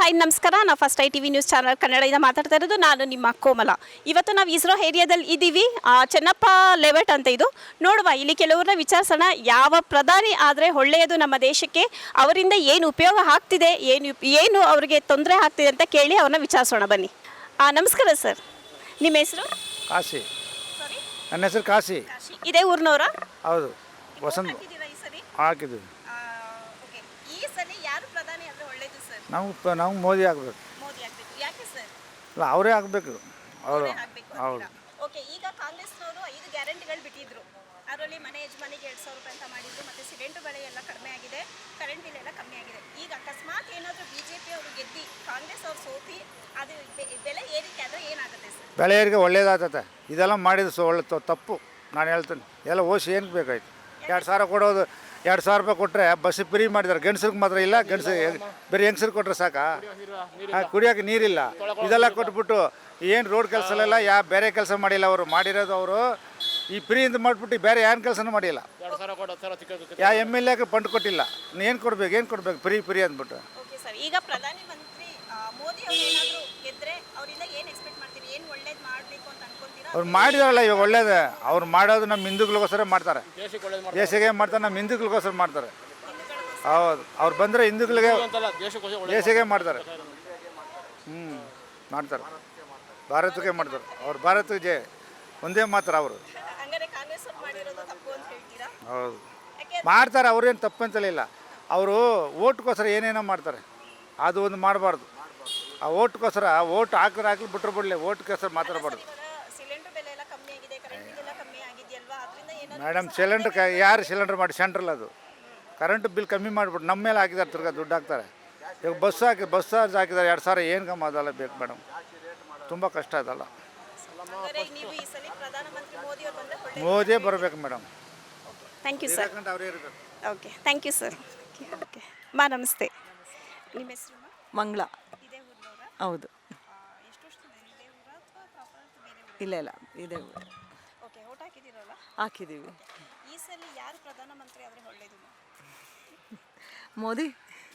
Hi ನಮಸ್ಕಾರ. ನಾವು first I T V news channel ಕನ್ನಡದಿಂದ ಮಾತಾಡ್ತಾ ಇರೋದು ನಾನು ನಿಮ್ಮ ಕೋಮಲ. ಇವತ್ತು ನಾವು ಇಸ್ರೋ ಏರಿಯಾದಲ್ಲಿ ಇದ್ದೀವಿ ಚೆನ್ನಪ್ಪ ಲೆವೆಟ್ ಅಂತ ಇದು. ನೋಡುವ ಇಲ್ಲಿ ಕೆಲವ್ರನ್ನ ವಿಚಾರಿಸೋಣ. ಯಾವ ಪ್ರಧಾನಿ ಆದರೆ ಒಳ್ಳೆಯದು ನಮ್ಮ ದೇಶಕ್ಕೆ. ಅವರಿಂದ ಏನು ಉಪಯೋಗ ಆಗ್ತಿದೆ ಏನು ಏನು ಅವರಿಗೆ ತೊಂದರೆ ಆಗ್ತಿದೆ ಅಂತ ಕೇಳಿ ಅವ್ರನ್ನ ವಿಚಾರಿಸೋಣ. ಬನ್ನಿ. ನಮಸ್ಕಾರ ಸರ್. ನಿಮ್ಮ ಹೆಸರು? ಕಾಶಿ. ನನ್ನ ಹೆಸರು ಕಾಶಿ. ಇದೇ ಊರಿನವರ? ಹೌದು. ವಸಂತ. ಹಾಕಿದ್ವಿ ಸಲ ಯಾರು ಪ್ರಧಾನಿ ಆದರೆ ಒಳ್ಳೇದು ಸರ್? ನಾವು ಪ- ನಾವು ಮೋದಿ ಆಗಬೇಕು. ಮೋದಿ ಆಗಬೇಕು. ಯಾಕೆ ಸರ್? ಇಲ್ಲ ಅವರೇ ಆಗಬೇಕು. ಅವರು. ಆಗಬೇಕು ಹೌದು. ಓಕೆ ಈಗ ಕಾಂಗ್ರೆಸ್ನವರು ಐದು ಗ್ಯಾರಂಟಿಗಳು ಬಿಟ್ಟಿದ್ರು. ಅದರಲ್ಲಿ ಮನೆ ಯಜಮಾನಿಗೆ ಎರಡು ಸಾವಿರ ರೂಪಾಯಿ ಅಂತ ಮಾಡಿದ್ರು ಮತ್ತೆ ಸಿಲಿಂಡರ್ ಬೆಲೆ ಎಲ್ಲ ಕಡಿಮೆ ಆಗಿದೆ ಕರೆಂಟ್ ಬಿಲ್ ಎಲ್ಲ ಕಮ್ಮಿ ಆಗಿದೆ. ಈಗ ಅಕಸ್ಮಾತ್ ಏನಾದರೂ ಬಿ ಜೆ ಪಿ ಅವರು ಗೆದ್ದಿ ಕಾಂಗ್ರೆಸ್ ಅವ್ರು ಸೋತಿ ಅದು ಬೆ- ಬೆಲೆ ಏರಿಕೆ ಆದರೆ ಏನಾಗುತ್ತೆ ಸರ್? ಬೆಳೆಯರಿಗೆ ಒಳ್ಳೇದಾಗ್ತದೆ ಇದೆಲ್ಲ ಮಾಡಿದ್ರು ಸೊ ಒಳ್ಳೆ ತ- ತಪ್ಪು. ನಾನು ಹೇಳ್ತೇನೆ. ಎಲ್ಲ ಓಸಿ ಏನಕ್ಕೆ ಬೇಕಾಯ್ತು? ಎರಡು ಸಾವಿರ ಕೊಡೋದು ಎರಡು ಸಾವಿರ ರೂಪಾಯಿ ಕೊಟ್ಟರೆ ಬಸ್ ಫ್ರೀ ಮಾಡಿದ್ದಾರೆ. ಗಂಡಸ್ರಿಗೆ ಮಾತ್ರ ಇಲ್ಲ ಗಂಡಸ ಬರೀ ಹೆಂಗಸ್ರಿಗೆ ಕೊಟ್ಟರೆ ಸಾಕಾ? ಹಾಂ ಕುಡಿಯೋಕೆ ನೀರಿಲ್ಲ. ಇದೆಲ್ಲ ಕೊಟ್ಬಿಟ್ಟು ಏನು ರೋಡ್ ಕೆಲಸ ಎಲ್ಲ ಯಾ ಬೇರೆ ಕೆಲಸ ಮಾಡಿಲ್ಲ ಅವರು ಮಾಡಿರೋದು ಅವರು. ಈ ಫ್ರೀಯಿಂದ ಮಾಡಿಬಿಟ್ಟು ಬೇರೆ ಏನು ಕೆಲಸನೂ ಮಾಡಿಲ್ಲ. ಯಾ ಎಂ ಎಲ್ ಎಗೆ ಫಂಡ್ ಕೊಟ್ಟಿಲ್ಲ. ಏನು ಕೊಡ್ಬೇಕು ಏನು ಕೊಡ್ಬೇಕು? ಫ್ರೀ ಫ್ರೀ ಅಂದ್ಬಿಟ್ಟು. ಓಕೆ ಸರ್ ಈಗ ಪ್ರಧಾನಿ ಮಂತ್ರಿ ಆ, ಮೋದಿ ಅವರು ಏನಾದರೂ ಗೆದ್ರೆ ಅವರಿಂದ ಏನು ಎಕ್ಸ್ಪೆಕ್ಟ್ ಮಾಡ್ತೀರಿ ಏನು ಒಳ್ಳೇದು ಮಾಡಬೇಕು ಅಂತ ಅನ್ಕೊಂತೀರಾ ಅವ್ರು ಮಾಡಿದಾರಲ್ಲ ಇವಾಗ ಒಳ್ಳೇದೇ. ಅವ್ರು ಮಾಡೋದು ನಮ್ಮ ಹಿಂದೂಗಳಿಗೋಸ್ಕರ ಮಾಡ್ತಾರೆ. ದೇಶಕ್ಕೆ ಮಾಡ್ತಾರೆ ನಮ್ಮ ಹಿಂದೂಗಳಿಗೋಸ್ಕರ ಮಾಡ್ತಾರೆ. ಹೌದು ಅವ್ರು ಬಂದರೆ ಹಿಂದೂಗಳಿಗೆ ದೇಶಕ್ಕೆ ಮಾಡ್ತಾರೆ. ಹ್ಞೂ ಮಾಡ್ತಾರೆ. ಭಾರತಕ್ಕೆ ಮಾಡ್ತಾರೆ. ಅವ್ರು ಭಾರತಕ್ಕೆ ಜೆ ಒಂದೇ ಮಾತ್ರ ಅವರು. ಹೌದು. ಮಾಡ್ತಾರೆ ಅವ್ರೇನು ತಪ್ಪಂತಲಿಲ್ಲ ಅವರು ಓಟ್ಗೋಸ್ಕರ ಏನೇನೋ ಮಾಡ್ತಾರೆ. ಅದು ಒಂದು ಮಾಡಬಾರ್ದು. ಆ ಓಟ್ಗೋಸ್ಕರ ಓಟ್ ಹಾಕಿದ್ರೆ ಹಾಕಿ ಬಿಟ್ಟರು ಬಿಡಲಿ ಓಟ್ಗೋಸ್ಕರ ಮಾತಾಡಬಾರ್ದು ಇವಾಗ ಸಿಲಿಂಡರ್ ಬೆಲೆ ಎಲ್ಲ ಕಮ್ಮಿ ಆಗಿದೆ ಕರೆಂಟ್ ಬಿಲ್ ಎಲ್ಲ ಕಮ್ಮಿ ಆಗಿದೆಯಲ್ವಾ ಅದರಿಂದ ಏನಾದ್ರು ಮೇಡಮ್ ಸಿಲಿಂಡ್ರ್ ಕ ಯಾರು ಸಿಲಿಂಡ್ರ್ ಮಾಡಿ ಸೆಂಟ್ರಲ್ ಅದು. ಕರೆಂಟ್ ಬಿಲ್ ಕಮ್ಮಿ ಮಾಡಿಬಿಟ್ಟು ನಮ್ಮ ಮೇಲೆ ಹಾಕಿದ್ದಾರೆ ತಿರ್ಗಾ ದುಡ್ಡು ಹಾಕ್ತಾರೆ. ಇವಾಗ ಬಸ್ ಹಾಕಿ ಬಸ್ ಚಾರ್ಜ್ ಹಾಕಿದ್ದಾರೆ ಎರಡು ಸಾವಿರ ಏನು ಕಮ್ಮಿ ಅದಲ್ಲ ಬೇಕು ಮೇಡಮ್. ತುಂಬ ಕಷ್ಟ ಅದಲ್ಲ. ಹಂಗಾರೆ ನೀವು ಈ ಸಲ ಪ್ರಧಾನಮಂತ್ರಿ ಮೋದಿ ಮೋದಿಯೇ ಬರಬೇಕು ಮೇಡಮ್. ಥ್ಯಾಂಕ್ ಯು ಸರ್ ಅವರೇ ಇರಬೇಕು. Okay thank you sir okay ಮಾ ನಮಸ್ತೆ. ನಿಮ್ಮ ಹೆಸರು ಮಂಗಳ ಹೌದು. ಇಲ್ಲ ಇಲ್ಲ. ಇದೆ ಊರು. ಹಾಕಿದ್ದೀವಿ. ಈ ಸಲ ಯಾರು ಪ್ರಧಾನಮಂತ್ರಿ ಆದರೆ ಒಳ್ಳೆಯದು ಮೋದಿ.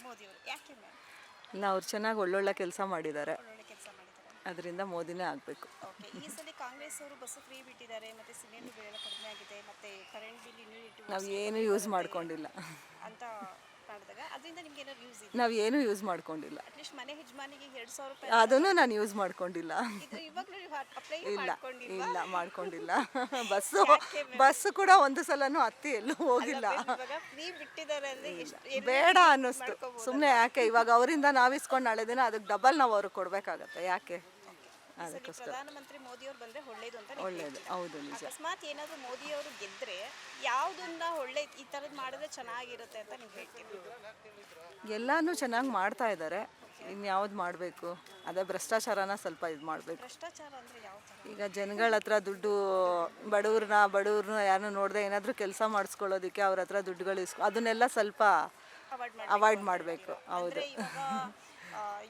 ಮೋದಿ ಅವರು. ಯಾಕೆ ಮ್ಯಾಮ್? ಇಲ್ಲ ಅವ್ರು ಚೆನ್ನಾಗಿ ಒಳ್ಳೊಳ್ಳೆ ಕೆಲಸ ಮಾಡಿದ್ದಾರೆ. ಒಳ್ಳೊಳ್ಳೆ ಕೆಲಸ ಮಾಡಿದ್ದಾರೆ. ಅದರಿಂದ ಮೋದಿನೇ ಆಗಬೇಕು. ಓಕೆ ಈ ಸಲ ಕಾಂಗ್ರೆಸ್ ಅವರು ಬಸ್ ಫ್ರೀ ಬಿಟ್ಟಿದ್ದಾರೆ ಮತ್ತೆ ಸಿಲಿಂಡರ್ ಬಿಲ್ ಎಲ್ಲ ಕಡಿಮೆ ಆಗಿದೆ ಮತ್ತೆ ಕರೆಂಟ್ ಬಿಲ್ ಇನ್ನೂ ನಾವು ಏನು ಯೂಸ್ ಮಾಡ್ಕೊಂಡಿಲ್ಲ. ಅದರಿಂದ ನಿಮ್ಗೆ ಏನಾದ್ರು ಯೂಸ್ ಇದೆ ನಾವು ಏನು ಯೂಸ್ ಮಾಡ್ಕೊಂಡಿಲ್ಲ. ಅಟ್ಲೀಸ್ಟ್ ಮನೆ ಯಜಮಾನಿಗೆ ಎರಡು ಸಾವಿರ ರೂಪಾಯಿ ಅದನ್ನು ನಾನು ಯೂಸ್ ಮಾಡ್ಕೊಂಡಿಲ್ಲ. ಇದು ಇವಾಗಲೂ ಅಪ್ಲೈ ಇಲ್ಲ ಮಾಡ್ಕೊಂಡಿಲ್ವಾ? ಇಲ್ಲ ಮಾಡ್ಕೊಂಡಿಲ್ಲ. ಬಸ್ಸು ಬಸ್ಸು ಕೂಡ ಒಂದು ಸಲನೂ ಹತ್ತಿ ಎಲ್ಲೂ ಹೋಗಿಲ್ಲ. ಇವಾಗ ಫ್ರೀ ಬಿಟ್ಟಿದ್ದಾರೆ ಅಂದ್ರೆ ಎಷ್ಟು ಬೇಡ ಅನ್ನಿಸ್ತು. ಸುಮ್ಮನೆ ಯಾಕೆ? ಇವಾಗ ಅವರಿಂದ ನಾವು ಇಸ್ಕೊಂಡು ನಾಳೆ ದಿನ ಅದಕ್ಕೆ ಡಬಲ್ ನಾವು ಅವ್ರಿಗೆ ಕೊಡಬೇಕಾಗತ್ತೆ. ಯಾಕೆ? ಸಲ ಪ್ರಧಾನಮಂತ್ರಿ ಮೋದಿ ಅವರು ಬಂದ್ರೆ ಒಳ್ಳೇದು ಅಂತ ನೀವು ಒಳ್ಳೇದು ಹೌದು ನಿಜ. ಅಕಸ್ಮಾತ್ ಏನಾದ್ರು ಮೋದಿ ಅವರು ಗೆದ್ರೆ ಯಾವ್ದನ್ನ ಒಳ್ಳೆ ಈ ತರದ್ ಮಾಡಿದ್ರೆ ಚೆನ್ನಾಗಿರುತ್ತೆ ಅಂತ ನೀವು ಹೇಳ್ತೀವಿ ಎಲ್ಲಾನು ಚೆನ್ನಾಗಿ ಮಾಡ್ತಾ ಇದ್ದಾರೆ ಇನ್ಯಾವ್ದು ಮಾಡಬೇಕು? ಅದೇ ಭ್ರಷ್ಟಾಚಾರನ ಸ್ವಲ್ಪ ಇದು ಮಾಡಬೇಕು. ಭ್ರಷ್ಟಾಚಾರ ಅಂದ್ರೆ ಯಾವ ತರ? ಈಗ ಜನಗಳ ಹತ್ರ ದುಡ್ಡು ಬಡವ್ರನ್ನ ಬಡವ್ರನ್ನ ಯಾರನ್ನೂ ನೋಡದೆ ಏನಾದರೂ ಕೆಲಸ ಮಾಡಿಸ್ಕೊಳ್ಳೋದಕ್ಕೆ ಅವ್ರ ಹತ್ರ ದುಡ್ಡುಗಳು ಇಸ್ಕೊ ಅದನ್ನೆಲ್ಲ ಸ್ವಲ್ಪ ಅವಾಯ್ಡ್ ಮಾಡ್ಬೇಕು. ಹೌದು. ಇವಾಗ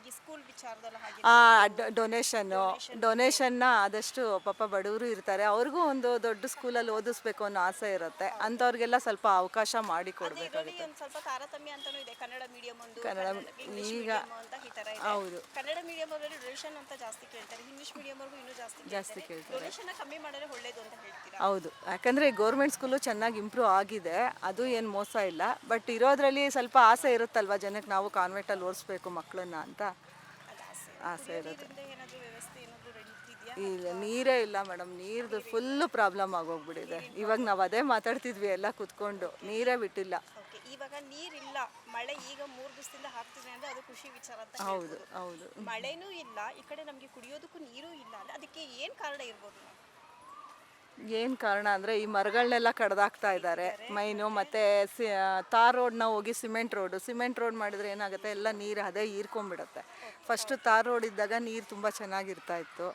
ಈ ಸ್ಕೂಲ್ ವಿಚಾರದಲ್ಲ ಹಾಗೆ ಡೊನೇಷನ್ನು ಡೊನೇಷನ್ನ ಆದಷ್ಟು ಪಾಪ ಬಡವರು ಇರ್ತಾರೆ. ಅವ್ರಿಗೂ ಒಂದು ದೊಡ್ಡ ಸ್ಕೂಲಲ್ಲಿ ಓದಿಸ್ಬೇಕು ಅನ್ನೋ ಆಸೆ ಇರುತ್ತೆ. ಅಂಥವ್ರಿಗೆಲ್ಲ ಸ್ವಲ್ಪ ಅವಕಾಶ ಮಾಡಿ ಕೊಡಬೇಕು ಇದರಲ್ಲಿ ಸ್ವಲ್ಪ ತಾರತಮ್ಯ ಅಂತಾನೂ ಇದೆ. ಕನ್ನಡ ಮೀಡಿಯಂ ಒಂದು ಕನ್ನಡ ಈಗ ಅಂತ ಈ ತರ ಇದೆ. ಹೌದು. ಕನ್ನಡ ಮೀಡಿಯಂ ಅವರಲ್ಲಿ ಡೊನೇಷನ್ ಅಂತ ಜಾಸ್ತಿ ಕೇಳ್ತಾರೆ. ಇಂಗ್ಲಿಷ್ ಮೀಡಿಯಂ ಅವ್ರಿಗೂ ಇನ್ನೂ ಜಾಸ್ತಿ ಜಾಸ್ತಿ ಕೇಳ್ತಾರೆ. ಡೊನೇಷನ್ ಕಮ್ಮಿ ಮಾಡಿದ್ರೆ ಒಳ್ಳೇದು ಅಂತ ಹೇಳ್ತೀರಾ? ಹೌದು. ಯಾಕಂದರೆ ಗೌರ್ಮೆಂಟ್ ಸ್ಕೂಲು ಚೆನ್ನಾಗಿ ಇಂಪ್ರೂವ್ ಆಗಿದೆ. ಅದು ಏನು ಮೋಸ ಇಲ್ಲ. ಬಟ್ ಇರೋದ್ರಲ್ಲಿ ಸ್ವಲ್ಪ ಆಸೆ ಇರುತ್ತಲ್ವ ಜನಕ್ಕೆ? ನಾವು ಕಾನ್ವೆಂಟಲ್ಲಿ ಓದಿಸ್ಬೇಕು ಮಕ್ಕಳನ್ನ ಅಂತ ಆಸೆ ಇರುತ್ತೆ. ಇಲ್ಲ ನೀರೇ ಇಲ್ಲ ಮೇಡಮ್. ನೀರ್ದು ಫುಲ್ಲು ಪ್ರಾಬ್ಲಮ್ ಆಗೋಗ್ಬಿಟ್ಟಿದೆ. ಇವಾಗ ನಾವು ಅದೇ ಮಾತಾಡ್ತಿದ್ವಿ ಎಲ್ಲ ಕುತ್ಕೊಂಡು. ನೀರೇ ಬಿಟ್ಟಿಲ್ಲ. ಓಕೆ ಇವಾಗ ನೀರಿಲ್ಲ. ಮಳೆ ಈಗ ಮೂರು ದಿವಸದಿಂದ ಹಾಕ್ತಿದೆ ಅಂದ್ರೆ ಅದು ಖುಷಿ ವಿಚಾರ ಅಂತ ಹೌದು ಹೌದು. ಮಳೆನೂ ಇಲ್ಲ ಈ ಕಡೆ ನಮಗೆ ಕುಡಿಯೋದಕ್ಕೂ ನೀರು ಇಲ್ಲ ಅಂದ್ರೆ ಅದಕ್ಕೆ ಏನ್ ಕಾರಣ ಇರ್ಬೋದು? ಏನು ಕಾರಣ ಅಂದರೆ ಈ ಮರಗಳನ್ನೆಲ್ಲ ಕಡ್ದಾಕ್ತಾ ಇದ್ದಾರೆ. ಮೈನು ಮತ್ತು ಸಿ ತಾರ್ ರೋಡ್ನ ಹೋಗಿ ಸಿಮೆಂಟ್ ರೋಡು ಸಿಮೆಂಟ್ ರೋಡ್ ಮಾಡಿದ್ರೆ ಏನಾಗುತ್ತೆ? ಎಲ್ಲ ನೀರು ಅದೇ ಹೀರ್ಕೊಂಡ್ಬಿಡುತ್ತೆ. ಫಸ್ಟು ತಾರ್ ರೋಡ್ ಇದ್ದಾಗ ನೀರು ತುಂಬ ಚೆನ್ನಾಗಿರ್ತಾ ಇತ್ತು.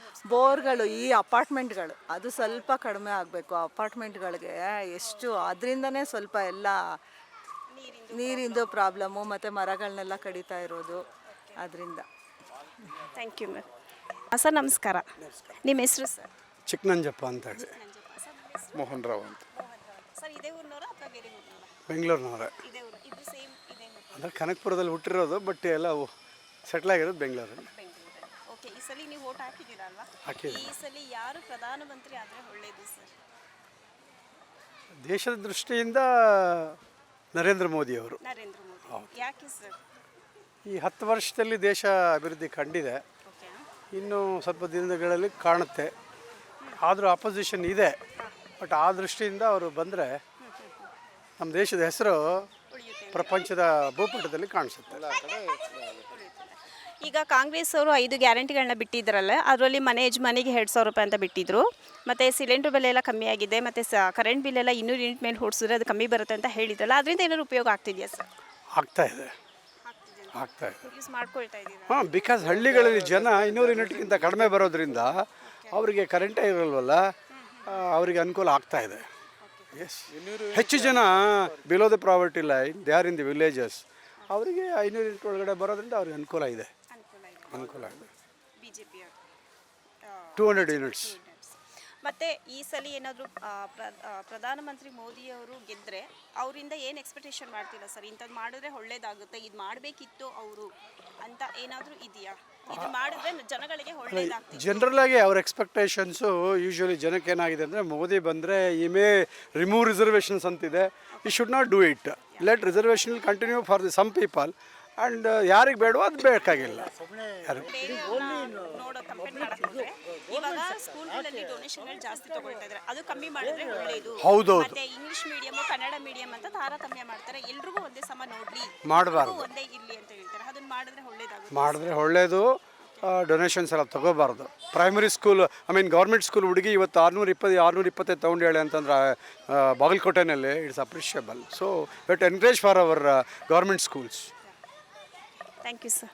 ಹೊಡ್ಸ್ ಬೋರ್ಗಳು ಈ ಅಪಾರ್ಟ್ಮೆಂಟ್ಗಳು ಅದು ಸ್ವಲ್ಪ ಕಡಿಮೆ ಆಗಬೇಕು. ಅಪಾರ್ಟ್ಮೆಂಟ್ಗಳಿಗೆ ಎಷ್ಟು ಅದರಿಂದನೇ ಸ್ವಲ್ಪ ಎಲ್ಲ ನೀರಿಂದು ಪ್ರಾಬ್ಲಮ್ಮು ಮತ್ತು ಮರಗಳನ್ನೆಲ್ಲ ಕಡಿತಾ ಇರೋದು. ಅದರಿಂದ ಥ್ಯಾಂಕ್ ಯು ಮ್ಯಾಮ್ ಸರ್ ನಮಸ್ಕಾರ. ನಿಮ್ಮ ಹೆಸರು ಸರ್? ಚಿಕ್ಕನಂಜಪ್ಪ ಅಂತ ಹೇಳಿ. ಮೋಹನ್ ರಾವ್ ಅಂತ. ಸರ್ ಇದೇ ಊರಿನವರ ಅಥವಾ ಬೇರೆ ಊರಿನವರ? ಬೆಂಗಳೂರಿನವರೇ. ಇದೇ ಊರು ಇದು ಸೇಮ್ ಇದೇ ಅಂದರೆ ಕನಕಪುರದಲ್ಲಿ ಹುಟ್ಟಿರೋದು ಬಟ್ ಎಲ್ಲ ಸೆಟ್ಲ್ ಆಗಿರೋದು ಬೆಂಗಳೂರಲ್ಲಿ. ಬೆಂಗಳೂರಲ್ಲಿ. ಓಕೆ ಈ ಸಲ ನೀವು. ಈ ಯಾರು ಪ್ರಧಾನಮಂತ್ರಿ ಆದರೆ ಒಳ್ಳೆಯದು ಸರ್? ದೇಶದ ದೃಷ್ಟಿಯಿಂದ ನರೇಂದ್ರ ಮೋದಿ ಅವರು. ನರೇಂದ್ರ ಮೋದಿ. ಯಾಕೆ ಸರ್? ಈ ಹತ್ತು ವರ್ಷದಲ್ಲಿ ದೇಶ ಅಭಿವೃದ್ಧಿ ಕಂಡಿದೆ. ಇನ್ನು ಸ್ವಲ್ಪ ದಿನಗಳಲ್ಲಿ ಕಾಣುತ್ತೆ. ಆದರೂ ಅಪೋಸಿಷನ್ ಇದೆ. ಬಟ್ ಆ ದೃಷ್ಟಿಯಿಂದ ಅವರು ಬಂದರೆ ನಮ್ಮ ದೇಶದ ಹೆಸರು ಪ್ರಪಂಚದ ಭೂಪಟದಲ್ಲಿ ಕಾಣಿಸುತ್ತೆ. ಈಗ ಕಾಂಗ್ರೆಸ್ ಅವರು ಐದು ಗ್ಯಾರಂಟಿಗಳನ್ನ ಬಿಟ್ಟಿದ್ರಲ್ಲ ಅದರಲ್ಲಿ ಮನೆ ಯಜಮಾನಿಗೆ ಎರಡು ಸಾವಿರ ರೂಪಾಯಿ ಅಂತ ಬಿಟ್ಟಿದ್ರು. ಮತ್ತು ಸಿಲಿಂಡರ್ ಬೆಲೆ ಎಲ್ಲ ಕಮ್ಮಿ ಆಗಿದೆ ಮತ್ತು ಸ ಕರೆಂಟ್ ಬಿಲ್ ಎಲ್ಲ ಇನ್ನೂರು ಯೂನಿಟ್ ಮೇಲೆ ಹೊಡ್ಸಿದ್ರೆ ಅದು ಕಮ್ಮಿ ಬರುತ್ತೆ ಅಂತ ಹೇಳಿದ್ರಲ್ಲ ಅದರಿಂದ ಏನಾದ್ರು ಉಪಯೋಗ ಆಗ್ತಿದೆಯಾ ಸರ್? ಆಗ್ತಾ ಇದೆ. ಆಗ್ತಾ ಇದೆ. ಯೂಸ್ ಮಾಡ್ಕೊಳ್ತಾ ಇದ್ದೀರಾ? ಹಾಂ ಬಿಕಾಸ್ ಹಳ್ಳಿಗಳಲ್ಲಿ ಜನ ಇನ್ನೂರು ಯೂನಿಟ್ಗಿಂತ ಕಡಿಮೆ ಬರೋದ್ರಿಂದ ಅವರಿಗೆ ಕರೆಂಟೇ ಇರಲ್ವಲ್ಲ ಆ, ಅವರಿಗೆ ಅನುಕೂಲ ಆಗ್ತಾ ಇದೆ. ಎಸ್ ಹೆಚ್ಚು ಜನ below the poverty line they are in the villages ಅವರಿಗೆ ಐನೂರು ಯೂನಿಟ್ ಒಳಗಡೆ ಬರೋದ್ರಿಂದ ಅವ್ರಿಗೆ ಅನುಕೂಲ ಇದೆ. ಅನುಕೂಲ ಇದೆ. ಅನುಕೂಲ ಇದೆ B J P two hundred units ಮತ್ತು ಈ ಸಲ ಏನಾದರೂ ಪ್ರಧಾನಮಂತ್ರಿ ಮೋದಿಯವರು ಗೆದ್ದರೆ ಅವರಿಂದ ಏನು ಎಕ್ಸ್ಪೆಕ್ಟೇಷನ್ ಮಾಡ್ತಿಲ್ಲ ಸರ್ ಇಂಥದ್ದು ಮಾಡಿದ್ರೆ ಒಳ್ಳೇದಾಗುತ್ತೆ ಇದು ಮಾಡಬೇಕಿತ್ತು ಅವರು ಅಂತ ಏನಾದರೂ ಇದೆಯಾ? ಇದು ಮಾಡಿದ್ರೆ ಜನಗಳಿಗೆ ಒಳ್ಳೇದಾಗ್ತದೆ ಜನರಲ್ ಆಗಿ ಅವ್ರ ಎಕ್ಸ್ಪೆಕ್ಟೇಷನ್ಸು ಯೂಶ್ವಲಿ ಜನಕ್ಕೆ ಏನಾಗಿದೆ ಅಂದರೆ ಮೋದಿ ಬಂದರೆ ಈ ಮೇ ರಿಮೂವ್ ರಿಸರ್ವೇಷನ್ಸ್ ಅಂತಿದೆ. ಈ should not do it let reservation continue for the some people and ಯಾರಿಗೆ ಬೇಡವೋ ಅದು ಬೇಕಾಗಿಲ್ಲ. ಸ್ಕೂಲ್ಗಳಲ್ಲಿ ಡೊನೇಷನ್ಗಳು ಜಾಸ್ತಿ ತಗೊಳ್ತಾ ಇದ್ದಾರೆ ಅದು ಕಮ್ಮಿ ಮಾಡಿದ್ರೆ ಒಳ್ಳೇದು. ಹೌದೌದು. ಮತ್ತೆ ಇಂಗ್ಲಿಷ್ ಮೀಡಿಯಂ ಕನ್ನಡ ಮೀಡಿಯಂ ಅಂತ ತಾರತಮ್ಯ ಮಾಡ್ತಾರೆ. ಎಲ್ರಿಗೂ ಒಂದೇ ಸಮ ನೋಡ್ಲಿ ಮಾಡಬಾರ್ದು. ಎಲ್ರಿಗೂ ಒಂದೇ ಇರ್ಲಿ ಅಂತ ಹೇಳ್ತಾರೆ. ಅದನ್ನ ಮಾಡಿದ್ರೆ ಒಳ್ಳೇದಾಗುತ್ತೆ. ಮಾಡಿದ್ರೆ ಒಳ್ಳೆಯದು ಡೊನೇಷನ್ಸ್ ಎಲ್ಲ ತಗೋಬಾರ್ದು. Primary school I mean government school ಹುಡುಗಿ ಇವತ್ತು ಆರ್ನೂರ ಇಪ್ಪತ್ತು ಆರ್ನೂರ ಇಪ್ಪತ್ತೈದು ತೊಗೊಂಡು ಹೇಳಿ ಅಂತಂದ್ರೆ ಆ, ಬಾಗಲಕೋಟೆನಲ್ಲಿ it's appreciable so but encourage for our government schools thank you sir